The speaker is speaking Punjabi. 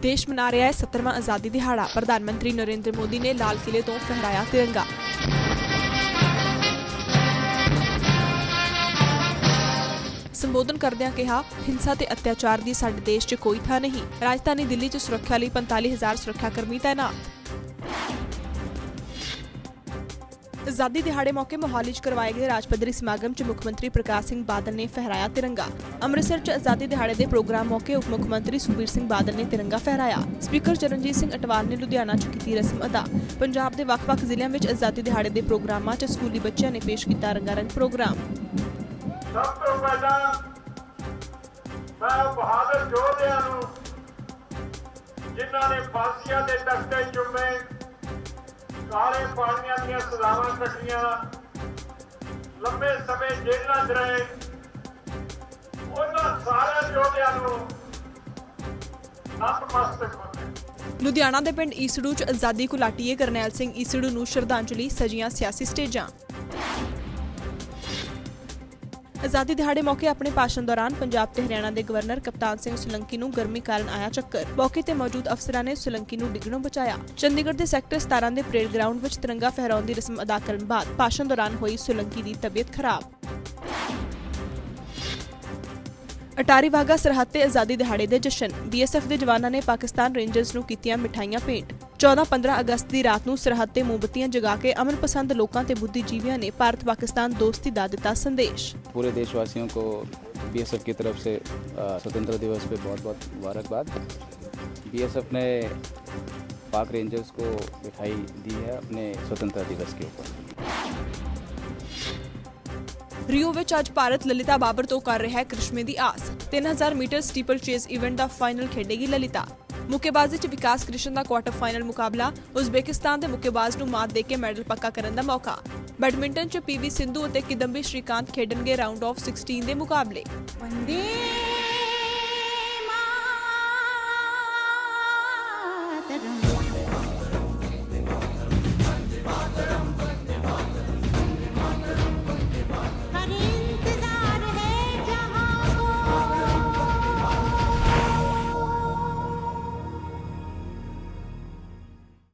ਦੇਸ਼ ਮਨਾ ਰਿਹਾ ਹੈ 70ਵਾਂ ਆਜ਼ਾਦੀ ਦਿਹਾੜਾ ਪ੍ਰਧਾਨ ਮੰਤਰੀ ਨਰਿੰਦਰ ਮੋਦੀ ਨੇ ਲਾਲ ਕਿਲੇ ਤੋਂ ਫਹਿਰਾਇਆ ਤਿਰੰਗਾ ਸੰਬੋਧਨ ਕਰਦਿਆਂ ਕਿਹਾ, ਹਿੰਸਾ ਤੇ ਅਤਿਆਚਾਰ ਦੀ ਸਾਡੇ ਦੇਸ਼ 'ਚ ਕੋਈ ਥਾਂ ਨਹੀਂ। ਰਾਜਧਾਨੀ ਦਿੱਲੀ 'ਚ ਸੁਰੱਖਿਆ ਲਈ 45000 ਸੁਰੱਖਿਆ ਕਰਮੀ ਤਾਇਨਾਤ। ਆਜ਼ਾਦੀ ਦਿਹਾੜੇ ਮੌਕੇ ਮੋਹਾਲੀ 'ਚ ਕਰਵਾਏ ਗਏ ਰਾਜ ਪੱਧਰੀ ਸਮਾਗਮ 'ਚ ਮੁੱਖ ਮੰਤਰੀ ਪ੍ਰਕਾਸ਼ ਸਿੰਘ ਬਾਦਲ ਨੇ ਫਹਿਰਾਇਆ ਤਿਰੰਗਾ। ਅੰਮ੍ਰਿਤਸਰ 'ਚ ਆਜ਼ਾਦੀ ਦਿਹਾੜੇ ਦੇ ਪ੍ਰੋਗਰਾਮ ਮੌਕੇ ਉਪ ਮੁੱਖ ਮੰਤਰੀ ਸੁਖਬੀਰ ਸਿੰਘ ਬਾਦਲ ਨੇ ਤਿਰੰਗਾ ਫਹਿਰਾਇਆ। ਸਪੀਕਰ ਚਰਨਜੀਤ ਸਿੰਘ ਅਟਵਾਲ ਨੇ ਲੁਧਿਆਣਾ 'ਚ ਕੀਤੀ ਰਸਮ ਅਦਾ। ਪੰਜਾਬ ਦੇ ਵੱਖ-ਵੱਖ ਜ਼ਿਲ੍ਹਿਆਂ ਵਿੱਚ ਆਜ਼ਾਦੀ ਦਿਹਾੜੇ ਦੇ ਪ੍ਰੋਗਰਾਮਾਂ 'ਚ ਸਕੂਲੀ ਬੱਚਿਆਂ ਨੇ ਪੇਸ਼ ਕੀਤਾ ਰੰਗਾਰੰਗ ਪ੍ਰੋਗਰਾਮ। ਸਭ ਤੋਂ ਪਹਿਲਾਂ ਮੈਂ ਬਹਾਦਰ ਯੋਧਿਆਂ ਨੂੰ ਜਿਨ੍ਹਾਂ ਨੇ ਫਾਂਸੀਆਂ ਦੇ ਤਖਤੇ ਚੁੰਮੇ ਕਾਲੇ ਪਾਣੀਆਂ ਦੀਆਂ ਸਜ਼ਾਵਾਂ ਕੱਟੀਆਂ ਲੰਬੇ ਸਮੇਂ ਜੇਲ੍ਹਾਂ 'ਚ ਰਹੇ ਉਹਨਾਂ ਸਾਰੇ ਯੋਧਿਆਂ ਨੂੰ ਨਤਮਸਤਕ ਹੁੰਦੇ ਲੁਧਿਆਣਾ ਦੇ ਪਿੰਡ ਈਸੜੂ 'ਚ ਆਜ਼ਾਦੀ ਘੁਲਾਟੀਏ ਕਰਨੈਲ ਸਿੰਘ ਈਸੜੂ ਨੂੰ ਸ਼ਰਧਾਂਜਲੀ, ਸਜੀਆਂ ਸਿਆਸੀ ਸਟੇਜਾਂ। ਆਜ਼ਾਦੀ ਦਿਹਾੜੇ ਮੌਕੇ ਆਪਣੇ ਭਾਸ਼ਣ ਦੌਰਾਨ ਪੰਜਾਬ ਤੇ ਹਰਿਆਣਾ ਦੇ ਗਵਰਨਰ ਕਪਤਾਨ ਸਿੰਘ ਸੁਲੰਕੀ ਨੂੰ ਗਰਮੀ ਕਾਰਨ ਆਇਆ ਚੱਕਰ। ਮੌਕੇ ਤੇ ਮੌਜੂਦ ਅਫਸਰਾਂ ਨੇ ਸੁਲੰਕੀ ਨੂੰ ਡਿੱਗਣੋਂ ਬਚਾਇਆ। ਚੰਡੀਗੜ੍ਹ ਦੇ ਸੈਕਟਰ 17 ਦੇ ਪਰੇਡ ਗਰਾਊਂਡ ਵਿੱਚ ਤਿਰੰਗਾ ਫਹਿਰਾਉਣ ਦੀ ਰਸਮ ਅਦਾ ਕਰਨ ਬਾਅਦ ਭਾਸ਼ਣ ਦੌਰਾਨ ਹੋਈ ਸੁਲੰਕੀ ਦੀ ਤਬੀਅਤ ਖਰਾਬ। ਅਟਾਰੀ ਵਾਹਗਾ ਸਰਹੱਦ ਤੇ ਆਜ਼ਾਦੀ ਦਿਹਾੜੇ ਦੇ ਜਸ਼ਨ। ਬੀਐਸਐਫ ਦੇ ਜਵਾਨਾਂ ਨੇ ਪਾਕਿਸਤਾਨ ਰੇਂਜਰਸ ਨੂੰ ਕੀਤੀਆਂ ਮਿਠਾਈਆਂ ਭੇਂਟ। 14-15 ਅਗਸਤ ਦੀ ਰਾਤ ਨੂੰ ਸਰਹੱਦ ਤੇ ਮੋਮਬੱਤੀਆਂ ਜਗਾ ਕੇ ਅਮਨ ਪਸੰਦ ਲੋਕਾਂ ਤੇ ਬੁੱਧੀਜੀਵੀਆਂ ਨੇ ਭਾਰਤ ਪਾਕਿਸਤਾਨ ਦੋਸਤੀ ਦਾ ਦਿੱਤਾ ਸੰਦੇਸ਼ पूरे देशवासियों को बीएसएफ की तरफ से अ, स्वतंत्रता दिवस पे बहुत बहुत मुबारकबाद बीएसएफ ने पाक रेंजर्स को मिठाई दी है अपने स्वतंत्रता दिवस के ऊपर ਰਿਓ ਵਿੱਚ ਅੱਜ ਭਾਰਤ ਲਲਿਤਾ ਬਾਬਰ ਤੋਂ ਕਰ ਰਿਹਾ ਹੈ ਕ੍ਰਿਸ਼ਮੇ ਦੀ ਆਸ 3000 ਮੀਟਰ ਸਟੀਪਲ ਚੇਜ਼ ਇਵੈਂਟ ਦਾ ਫਾਈਨਲ ਖੇਡੇਗੀ ਲਲਿਤਾ ਮੁੱਕੇਬਾਜ਼ੀ 'ਚ ਵਿਕਾਸ ਕ੍ਰਿਸ਼ਨ ਦਾ ਕੁਆਟਰ ਫਾਈਨਲ ਮੁਕਾਬਲਾ, ਉਜ਼ਬੇਕਿਸਤਾਨ ਦੇ ਮੁੱਕੇਬਾਜ਼ ਨੂੰ ਮਾਤ ਦੇ ਕੇ ਮੈਡਲ ਪੱਕਾ ਕਰਨ ਦਾ ਮੌਕਾ। ਬੈਡਮਿੰਟਨ 'ਚ ਪੀਵੀ ਸਿੰਧੂ ਅਤੇ ਕਿਦੰਬੀ ਸ਼੍ਰੀਕਾਂਤ ਖੇਡਣਗੇ ਰਾਉਂਡ ਆਫ 16 ਦੇ ਮੁਕਾਬਲੇ।